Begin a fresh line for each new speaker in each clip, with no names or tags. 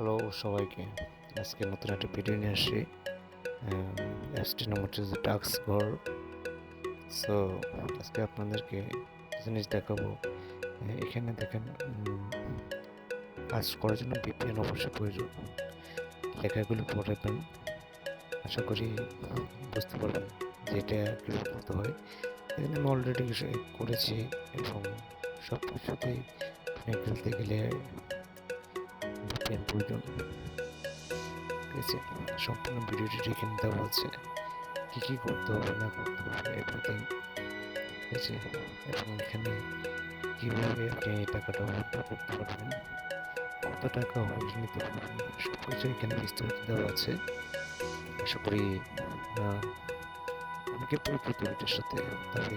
Hello সবাইকে। আজকে নতুন একটা ভিডিও নিয়ে আসছি। অ্যাপসটির নাম হচ্ছে টাক্স ঘর সো আজকে আপনাদেরকে জিনিস দেখাবো। এখানে দেখেন কাজ করার জন্য বিপিএন অবশ্যই প্রয়োজন। লেখাগুলো পড়াবেন আশা করি বুঝতে পারবেন যে এটা কীভাবে করতে হয়। এখানে আমি অলরেডি করেছি এবং সব কিছুতেই খেলতে গেলে VPN প্রয়োজন। সম্পূর্ণ ভিডিওটি দেখে নিতে বলছে, কী কী করতে হবে, না করতে হবে এভরিথিং ঠিক আছে এবং এখানে কীভাবে আপনি এই টাকাটা উইথড্র করতে পারবেন, কত টাকা হোল্ড নিতে পারবেন সব কিছু এখানে বিস্তারিত দেওয়া আছে। আশা করি অনেকে পরিচিত এটার সাথে তবে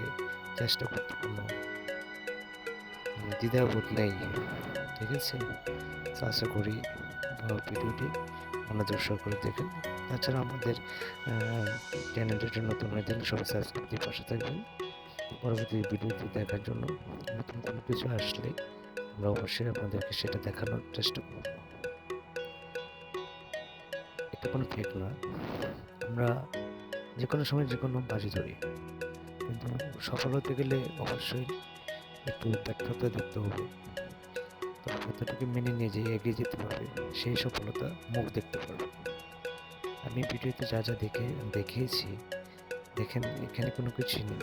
চেষ্টা করতে পারলাম। দ্বিধাবোধ নেই ঠিক আছে আশা করি ভিডিওটি মনোযোগ সহকারে দেখেন। তাছাড়া আমাদের চ্যানেলটি নতুন হয়ে দিলে সবাই সাবস্ক্রাইব পাশে থাকবেন। পরবর্তী ভিডিওটি দেখার জন্য নতুন কোনো কিছু আসলে আমরা অবশ্যই আপনাদেরকে সেটা দেখানোর চেষ্টা করব। এটা কোনো ফেক না। আমরা যে কোনো সময় যে কোনো বাজি ধরি। কিন্তু সফল হতে গেলে অবশ্যই একটু ব্যর্থতা দেখতে হবে। কতটুকু মেনে নিয়ে যে এগিয়ে যেতে পারবে, সেই সফলতা মুখ দেখতে পারবে। আমি ভিডিওতে যা যা দেখে, দেখিয়েছি, দেখেন এখানে কোনো কিছুই নেই।